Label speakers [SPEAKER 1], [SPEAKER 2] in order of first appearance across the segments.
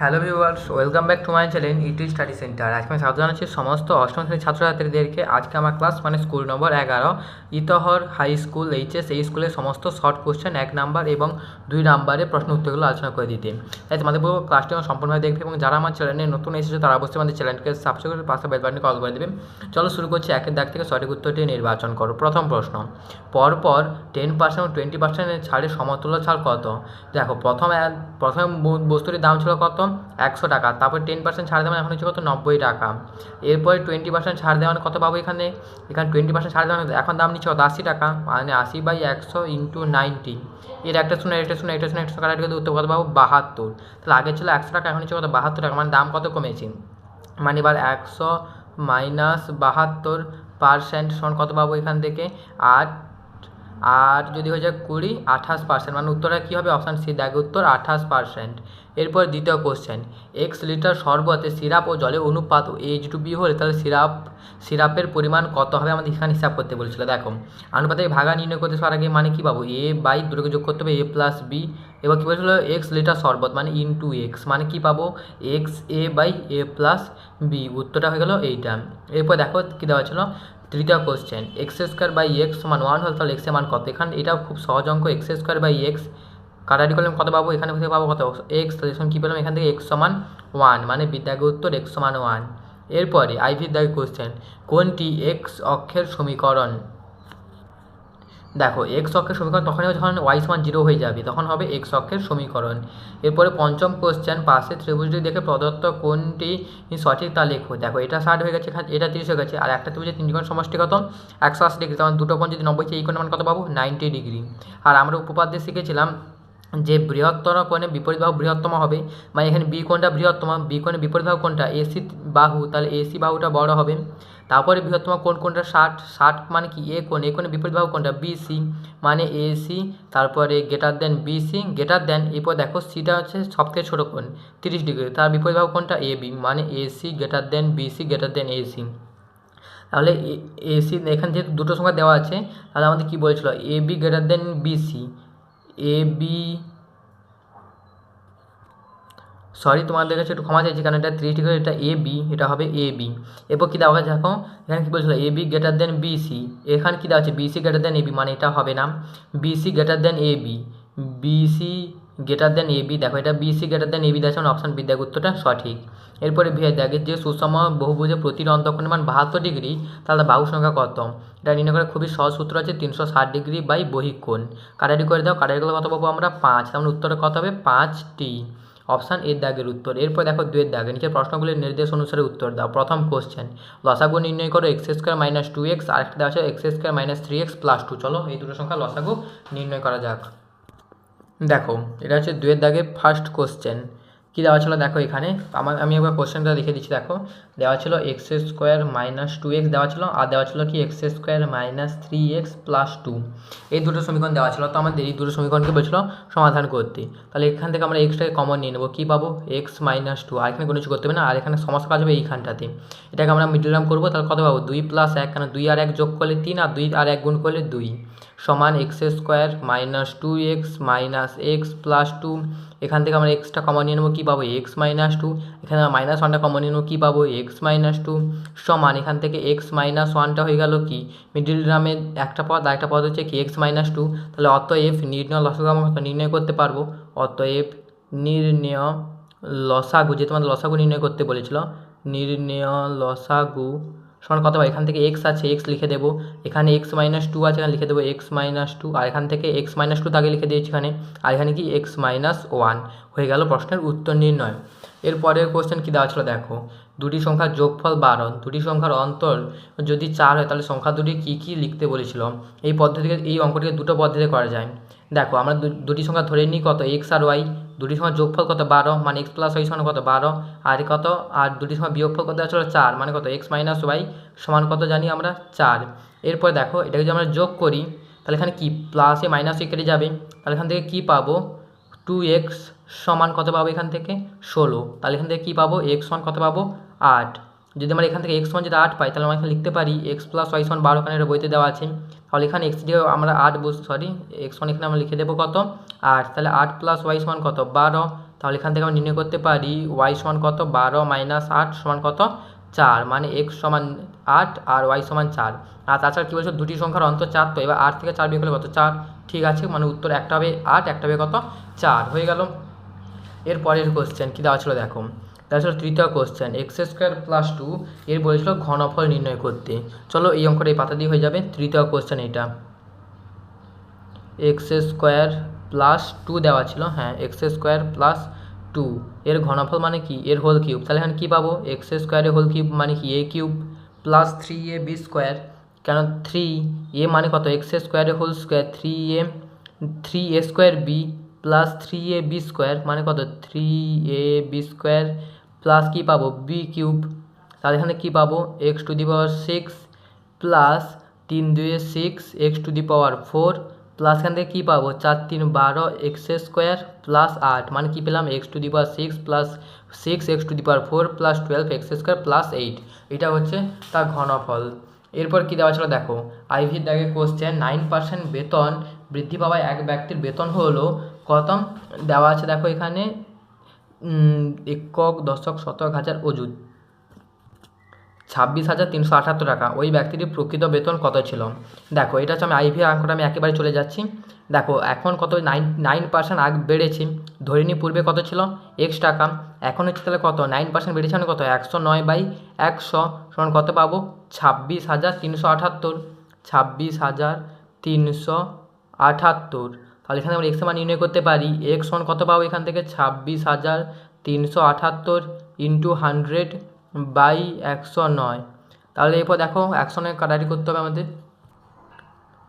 [SPEAKER 1] Hello viewers, welcome back to my channel YouTube study centre আজকে আমি স্বাগত জানাচ্ছি সমস্ত অষ্টম শ্রেণির ছাত্রছাত্রীদেরকে। আজকে আমার ক্লাস মানে স্কুল নম্বর এগারো। ইতহর হাই স্কুল এইচএস এই স্কুলের সমস্ত শর্ট কোশ্চেন এক নাম্বার এবং দুই নাম্বারে প্রশ্ন উত্তরগুলো আলোচনা করে দিতে। তাই তোমাদের পুরো ক্লাসটি আমার সম্পূর্ণভাবে দেখবে এবং যারা আমার চ্যানেলে নতুন এসেছে, তারা অবশ্যই আমাদের চ্যানেলকে সাবস্ক্রাইব করে পাশে বেল বাটনে কল করে দেবে। চলো শুরু করছি একের দাগ থেকে সঠিক উত্তরটি নির্বাচন করো। প্রথম প্রশ্ন, পরপর টেন পার্সেন্ট টোয়েন্টি পার্সেন্টের ছাড়ের সমতুল্য ছাড় কত? দেখো, প্রথম প্রথম বস্তুটির দাম ছিল কত? একশো টাকা। তারপর টেন পার্সেন্ট ছাড় দেওয়া এখন হচ্ছে কত? নব্বই টাকা। এরপরে টোয়েন্টি পার্সেন্ট ছাড় দেওয়া মানে কত পাবো এখানে? এখানে টোয়েন্টি পার্সেন্ট ছাড় দেওয়া মানে এখন দাম নিচ্ছে কত? আশি টাকা। মানে আশি বাই একশো ইন্টু নাইনটি এর একটা শুনে একটা শুনে একটা শুনে একশো কিন্তু উত্তর কত পাবো? বাহাত্তর। তাহলে আগে ছিল একশো টাকা, এখন হচ্ছে কত? বাহাত্তর টাকা। মানে দাম কত কমেছে? মানে এবার একশো মাইনাস বাহাত্তর পার্সেন্ট সমান কত পাবো এখান থেকে? আট আর যদি হয়ে যায় কুড়ি, আঠাশ পার্সেন্ট মানে উত্তরটা কী হবে? অপশান সি দেখে উত্তর, আঠাশ পার্সেন্ট এরপর দ্বিতীয় কোশ্চেন এক্স লিটার শরবতে সিরাপ ও জলের অনুপাত এইচ টু বি হলে তাহলে সিরাপ, সিরাপের পরিমাণ কত হবে? আমাদের এখানে হিসাব করতে বলছিল। দেখো অনুপাতে ভাগা নির্ণয় করতে সবার আগে মানে কী পাবো? এ বাই দুটোকে যোগ করতে হবে এ প্লাস বি এবার কী বলছিল? এক্স লিটার শরবত মানে ইনটু এক্স মানে কী পাবো? X A by A plus B উত্তরটা হয়ে গেল এইটা। এরপর দেখো কী দেওয়া ছিল তৃতীয় question X square by X সমান ওয়ান হল তাহলে এক্সের মান কত? এখানে এটাও খুব সহজ অঙ্ক এক্স স্কোয়ার বাই এক্স কাটারি করলাম কত পাবো? এখানে থেকে পাবো কত? এক্স তাহলে কী পেলাম? এখান থেকে এক্স সমান ওয়ান মানে বিদ্যাগে উত্তর এক্স সমান ওয়ান এরপরে আইভির দাগে কোশ্চেন কোনটি এক্স অক্ষের সমীকরণ? দেখো এক্স অক্ষের সমীকরণ তখনই যখন ওয়াই সমান জিরো হয়ে যাবে, তখন হবে এক্স অক্ষের সমীকরণ। এরপরে পঞ্চম কোশ্চেন পাশে ত্রিভুজটি দেখে প্রদত্ত কোনটি সঠিক তা লেখো। দেখো, এটা ষাট হয়ে গেছে এটা তিরিশ হয়ে গেছে, আর একটা ত্রিভুজের তিনটি কোণ সমষ্টি কত একশো আশি ডিগ্রি তখন দুটো কোণ যদি নব্বই এই কোণের মান কত পাবো? Ninety degree. আর আমরা উপপাদ্যে শিখেছিলাম যে বৃহত্তর কোণে বিপরীত বাহু বৃহত্তম হবে মানে এখানে বি কোণটা বৃহত্তম, বি কোণে বিপরীত বাহু কোনটা এসি বাহু, তাহলে এসি বাহুটা বড় হবে। তারপরে বৃহত্তম কোণ কোনটা ষাট ষাট মানে কি? এ কোণ, এ কোণে বিপরীত বাহু কোনটা বিসি মানে এসি তারপরে গেটার দেন বিসি গেটার দেন এরপর দেখো সিটা হচ্ছে সবথেকে ছোটো কোণ, তিরিশ ডিগ্রি, তার বিপরীত বাহু কোনটা এ বি মানে AC greater than BC greater than AC তাহলে এসি এখানে যেহেতু দুটো সংখ্যা দেওয়া আছে, তাহলে আমাদের কী বলেছিল? A B greater than BC A B sorry, তোমাদের কাছে একটু ক্ষমা চাইছি, কারণ এটা ত্রিশ ডিগ্রি এটা এ বি এটা হবে এ বি এরপর কী দেওয়া আছে? দেখো, এখানে কী বলছিল? A B greater than B C এখানে কী দেওয়া আছে? BC greater than A B মানে এটা হবে না। BC greater than A B BC greater than A B দেখো, এটা BC greater than A B দেখো অপশান বি দেখ, উত্তরটা সঠিক। এরপরে ভিয়ে দেখে যে সুষম বহুভুজে প্রতিটি অন্তঃকোণের মান বাহাত্তর ডিগ্রি, তাহলে বাহু সংখ্যা কত? এটা নির্ণয় করার খুবই সহজ সূত্র আছে, তিনশো ষাট ডিগ্রি বাই বহিকোণ। কাটারি করে দাও কাটারি করে কত পাবো আমরা? পাঁচ। তার মানে উত্তরটা কত হবে? পাঁচটি। অপশান এর দাগের উত্তর। এরপর দেখো দুয়ের দাগ। নিচের প্রশ্নগুলির নির্দেশ অনুসারে উত্তর দাও। প্রথম কোশ্চেন লসাগু নির্ণয় করো X square minus two X আরেকটা দেওয়া আছে X square minus three X plus two চলো এই দুটো সংখ্যা লসাগু নির্ণয় করা যাক। দেখো, এটা হচ্ছে দুয়ের দাগে ফার্স্ট কোশ্চেন কী দেওয়া ছিল দেখো এখানে। আমার আমি একবার কোশ্চেনটা লিখে দিচ্ছি, দেখো। দেওয়া ছিল X square minus two X দেওয়া ছিল আর দেওয়া ছিল কি? X square minus three X plus two এই দুটো সমীকরণ দেওয়া ছিল, তো আমাদের এই দুটো সমীকরণকে বলছিল সমাধান করতে। তাহলে এখান থেকে আমরা এক্সটাকে কমন নিয়ে নেব। কী পাবো? এক্স মাইনাস টু আর এখানে কোনো কিছু করতে হবে না। আর এখানে সমস্যা কাজ হবে এইখানটাতে। এটাকে আমরা মিডল করব, তাহলে কত পাবো? দুই প্লাস এক, কেন দুই আর এক যোগ করলে তিন, আর দুই আর এক গুণ করলে দুই। সমান X square minus two X minus X plus two এখান থেকে আমরা এক্সটা কমন নিয়ে নেব, কী পাবো? এক্স মাইনাস টু এখানে আমরা মাইনাস ওয়ানটা কমন নিয়ে নেব, কী পাবো? এক্স মাইনাস টু সমান, এখান থেকে এক্স মাইনাস ওয়ানটা হয়ে গেল কি? মিডিল গ্রামের একটা পদ, আরেকটা পদ হচ্ছে কি? এক্স মাইনাস টু তাহলে অতএব নির্ণয় লসাগু আমরা নির্ণয় করতে পারব। অতএব নির্ণয় লসাগু যে তোমাদের লসাগু নির্ণয় করতে বলেছিল, নির্ণয় লসাগু সমান কত পাই এখান থেকে এক্স আছে এক্স লিখে দেবো। এখানে এক্স মাইনাস টু আছে, এখানে লিখে দেবো এক্স মাইনাস টু আর এখান থেকে এক্স মাইনাস টু তাকে লিখে দিয়েছি এখানে। আর এখানে কি? এক্স মাইনাস ওয়ান হয়ে গেল প্রশ্নের উত্তর নির্ণয়। এরপরের কোশ্চেন কী দেওয়া ছিল? দেখো, দুটি সংখ্যার যোগফল বারো দুটি সংখ্যার অন্তর যদি চার হয়, তাহলে সংখ্যা দুটি কী কী লিখতে বলেছিল? এই পদ্ধতিকে, এই অঙ্কটিকে দুটো পদ্ধতিতে করা যায়। দেখো, আমরা দুটি সংখ্যা ধরে নিই কত? এক্স আর ওয়াই দুটি সময় যোগফল কত বারো? মানে এক্স প্লাস ওয়াই সমান কত বারো? আর কত? আর দুটি সংখ্যা বিয়োগফল কত? আছে চার। মানে কত? এক্স মাইনাস ওয়াই সমান কত জানি আমরা? চার। এরপর দেখো, এটাকে যদি আমরা যোগ করি, তাহলে এখানে কি? প্লাসে মাইনাসে কেটে যাবে। তাহলে এখান থেকে কী পাবো? টু এক্স সমান কত পাবো এখান থেকে? ষোলো। তাহলে এখান থেকে কী পাবো? এক্স সমান কত পাবো? আট। যদি আমরা এখান থেকে এক্স সমান যদি আট পাই, তাহলে আমরা এখানে লিখতে পারি এক্স প্লাস ওয়াই সমান বারো এখানে বইতে দেওয়া আছে। তাহলে এখানে এক্স দিয়ে আমরা আট বস সরি এক্স সমান এখানে আমরা লিখে দেবো কত? আট, তাহলে আট প্লাস ওয়াই সমান কত? বারো। তাহলে এখান থেকে আমরা নির্ণয় করতে পারি ওয়াই সমান কত? বারো মাইনাস আট সমান কত? চার মানে এক্স সমান আট আর ওয়াই সমান চার। আর তাছাড়া কী বলছো? দুটি সংখ্যার অন্তর চার তো, এবার আট থেকে চার বিয়োগ করলে কত? চার। ঠিক আছে মানে উত্তর একটা হবে আট, একটা হবে কত? চার, হয়ে গেল। এর পরের কোশ্চেন কী দেওয়া ছিল দেখো। ছিল তৃতীয় question X square plus two এর বলেছিল ঘনফল নির্ণয় করতে। চলো এই অঙ্কটা এই পাতা দিয়ে হয়ে যাবে। তৃতীয় কোশ্চেন এটা। এক্স স্কোয়ার প্লাস টু দেওয়া ছিল হ্যাঁ এক্স স্কোয়ার প্লাস টু এর ঘনফল মানে কি? এর হোল কিউব তাহলে এখানে কী পাবো? এক্স স্কোয়ারের হোল কিউব মানে কি? A cube plus three A B square কেন থ্রি এ মানে কত? এক্স স্কোয়ারের whole square three A three A square B plus three A B square মানে কত? Three A B square plus কী পাবো? বি কিউব তাহলে এখানে কী পাবো? X to the power six plus তিন দুয়ে six X to the power four plus এখান থেকে কী পাবো? চার তিন বারো এক্স স্কোয়ার প্লাস আট। মানে কী পেলাম? X to the power six plus six X to the power four plus twelve X square plus eight এটা হচ্ছে তার ঘনফল। এরপর কী দেওয়া ছিল? দেখো। আইভির দাগে কোশ্চেন নাইন পার্সেন্ট বেতন বৃদ্ধি পাওয়ায় এক ব্যক্তির বেতন হলো কত দেওয়া আছে দেখো এখানে একক, দশক, শতক, হাজার, অযুত। ছাব্বিশ হাজার তিনশো আটাত্তর টাকা। ওই ব্যক্তিটির প্রকৃত বেতন কত ছিল? দেখো, এটা হচ্ছে আমি আইভি অঙ্কটা আমি একেবারে চলে যাচ্ছি। দেখো, এখন কত? নাইন নাইন পার্সেন্ট আগ বেড়েছে। ধরে নিই পূর্বে কত ছিল? এক্স টাকা। এখন হচ্ছে তাহলে কত? নাইন পার্সেন্ট বেড়েছে মানে কত? একশো নয় বাই একশো সমান কত পাবো? ছাব্বিশ হাজার তিনশো আটাত্তর। ছাব্বিশ হাজার তিনশো আটাত্তর। তাহলে এখানে আমরা এক্সের মান নির্ণয় করতে পারি। এক্স সমান কত পাবো এখান থেকে? ছাব্বিশ হাজার তিনশো আঠাত্তর ইন্টু হান্ড্রেড বাই একশো নয়। তাহলে এরপর দেখো, একশো নয় কাটারি করতে হবে আমাদের।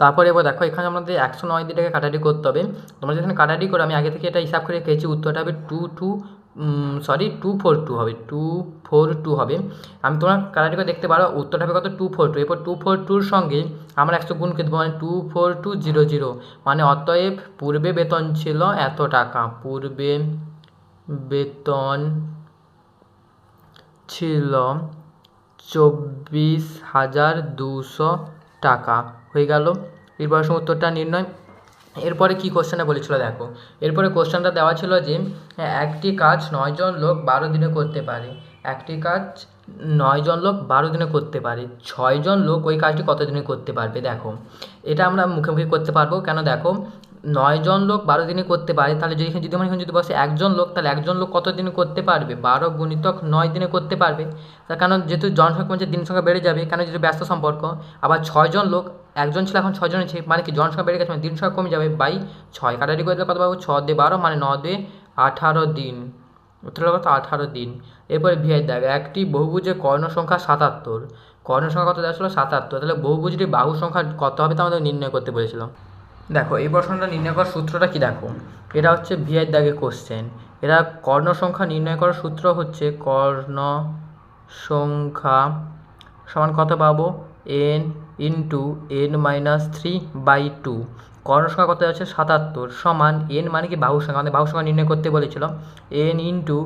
[SPEAKER 1] তারপর এবার দেখো, এখানে আমাদের একশো নয় দিনটাকে কাটারি করতে হবে। তোমরা যেখানে কাটারি করো, আমি আগে থেকে এটা হিসাব করে খেয়েছি উত্তরটা হবে two two sorry two four two হবে টু ফোর টু হবে। আমি তোমরা করে দেখতে পারো, উত্তরটা হবে কত? টু ফোর টু এরপর টু ফোর টুর সঙ্গে আমরা একশো গুণ করে দেবো মানে two four two zero zero মানে অতএব পূর্বে বেতন ছিল এত টাকা, পূর্বে বেতন ছিল চব্বিশ হাজার দুশো টাকা। হয়ে গেল। এরপর উত্তরটা নির্ণয়। এরপরে কি কোশ্চেনটা বলেছিল, দেখো। এরপরে কোশ্চেনটা দেওয়া ছিল যে একটি কাজ নয়জন লোক বারো দিনে করতে পারে। একটি কাজ নয়জন লোক বারো দিনে করতে পারে। ছয়জন লোক ওই কাজটি কত দিনে করতে পারবে? দেখো। এটা আমরা মুখে মুখে করতে পারব। কেন? দেখো নয়জন লোক বারো দিনে করতে পারে, তাহলে যদি এখানে যদি আমার এখানে যদি বসে একজন লোক, তাহলে একজন লোক কত দিনে করতে পারবে? বারো গুণিতক নয় দিনে করতে পারবে। তার কারণ যেহেতু জনসংখ্যা কমছে, দিন সংখ্যা বেড়ে যাবে, কেন যেহেতু ব্যস্ত সম্পর্ক, আবার ছয়জন লোক, একজন ছিল এখন ছয়জন আছে মানে কি জনসংখ্যা বেড়ে গেছে মানে দিন সংখ্যা কমে যাবে বাই ছয়। কাটারি করে কত পাবো? ছ দিয়ে বারো মানে ন দিয়ে আঠারো দিন। উত্তর কত আঠারো দিন। এরপরে ভিআই দেখ, একটি বহুভুজের কর্ণ সংখ্যা সাতাত্তর। কর্ণ সংখ্যা কত দেওয়া ছিল সাতাত্তর। তাহলে বহুভুজটির বাহু সংখ্যা কত হবে তা আমাদের নির্ণয় করতে বলেছিলাম দেখো, এই প্রশ্নটা নির্ণয় করার সূত্রটা কি দেখো? এটা হচ্ছে ভিআই দাগে কোশ্চেন এরা কর্ণ সংখ্যা নির্ণয় করার সূত্র হচ্ছে কর্ণ সংখ্যা সমান কত পাবো? N into N minus three by two কর্ণ সংখ্যা কত আছে সাতাত্তর সমান এন মানে কি বাহু সংখ্যা? আমাদের বাহু সংখ্যা নির্ণয় করতে বলেছিল। N into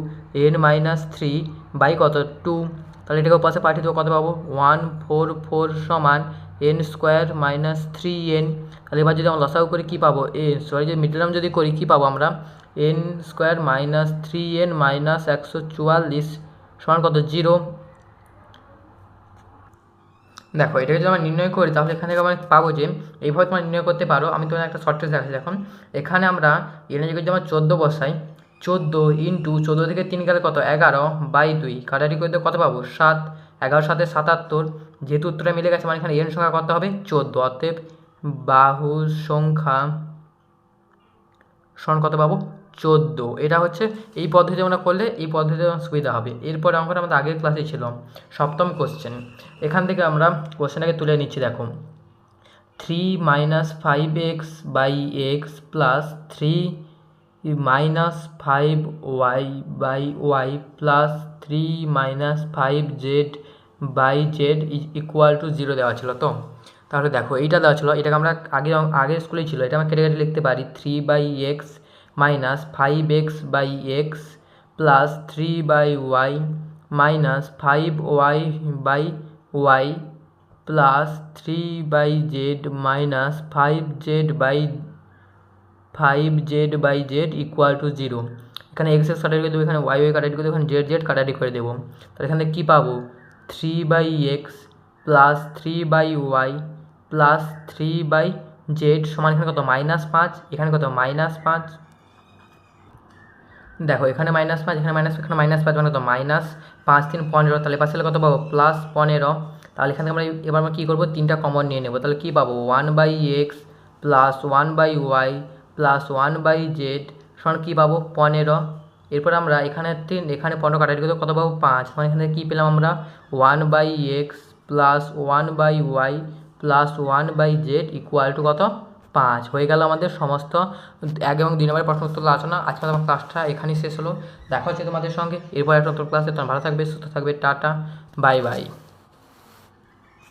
[SPEAKER 1] N minus three by কত? টু তাহলে এটাকে পাশে পাঠিয়ে দেবো, কত পাবো? ওয়ান ফোর ফোর সমান N square minus three N তাহলে এবার যদি আমরা লসাগু করি, কী পাবো? এ সরি যদি মিডল যদি করি, কী পাবো আমরা? N square minus three N minus একশো চুয়াল্লিশ সমান কত? জিরো দেখো, এটাকে যদি আমরা নির্ণয় করি, তাহলে এখান থেকে আমরা পাবো যে, এইভাবে তোমরা নির্ণয় করতে পারো। আমি তোমার একটা শর্ট ট্রিক্স দেখাচ্ছি এখন এখানে আমরা এখানে যদি আমরা চোদ্দ বসাই, চোদ্দ ইন্টু চোদ্দ থেকে তিন গেলে কত? এগারো বাই দুই। কাটারি করে কত পাবো? সাত। এগারো সাথে সাতাত্তর। যেহেতু উত্তরটা মিলে গেছে মানে এখানে এন সংখ্যা কত হবে? চোদ্দ। অতএব বাহু সংখ্যা সমান কত পাবো? চোদ্দ। এটা হচ্ছে এই পদ্ধতি আমরা করলে এই পদ্ধতিতে সুবিধা হবে। এরপরে অঙ্কটা আমাদের আগের ক্লাসে ছিল, সপ্তম কোশ্চেন এখান থেকে আমরা কোশ্চেনটাকে তুলে নিচ্ছি, দেখো। Three minus five X by X plus three minus five Y by Y plus three minus five Z by Z equal to zero দেওয়া ছিল, তো? তাহলে দেখো, এইটা দেওয়া ছিল, এটাকে আমরা আগে, আগের স্কুলেই ছিল, এটা আমরা কেটে কেটে লিখতে পারি three by X minus five X by X plus three by Y minus five Y by Y plus three by Z minus five Z by five Z by Z equal to zero এখানে X X কাটারি করে দেবো, এখানে Y Y কাটারি করে দেবো, এখানে Z Z কাটারি করে দেবো। তাহলে এখানে কী পাবো? Three by X plus three by Y plus three by Z সমান এখানে কত? মাইনাস পাঁচ, এখানে কত? মাইনাস পাঁচ। দেখো, এখানে মাইনাস পাঁচ, এখানে মাইনাস এখানে মাইনাস পাঁচ মানে কত? মাইনাস পাঁচ, তিন, পনেরো। তাহলে পাশে কত পাবো? প্লাস পনেরো। তাহলে এখানে আমরা এবার আমরা কী করব? তিনটা কমন নিয়ে নেব। তাহলে কী পাবো? One by X plus one by Y plus one by Z সমান কী পাবো? পনেরো। এরপর আমরা এখানে এখানে পনেরো কাটারি করতে কত পাবো? পাঁচ। মানে এখানে কী পেলাম আমরা? One by X plus one by Y plus one by Z equal to কত? পাঁচ। হয়ে গেল আমাদের সমস্ত এক এবং দুই নম্বরের প্রশ্ন উত্তর আলোচনা আজকে আমার ক্লাসটা এখানেই শেষ হলো। দেখা হচ্ছে তোমাদের সঙ্গে। এরপর একটা উত্তর ক্লাসে তোমার ভালো থাকবে, সুস্থ থাকবে। টাটা। Bye bye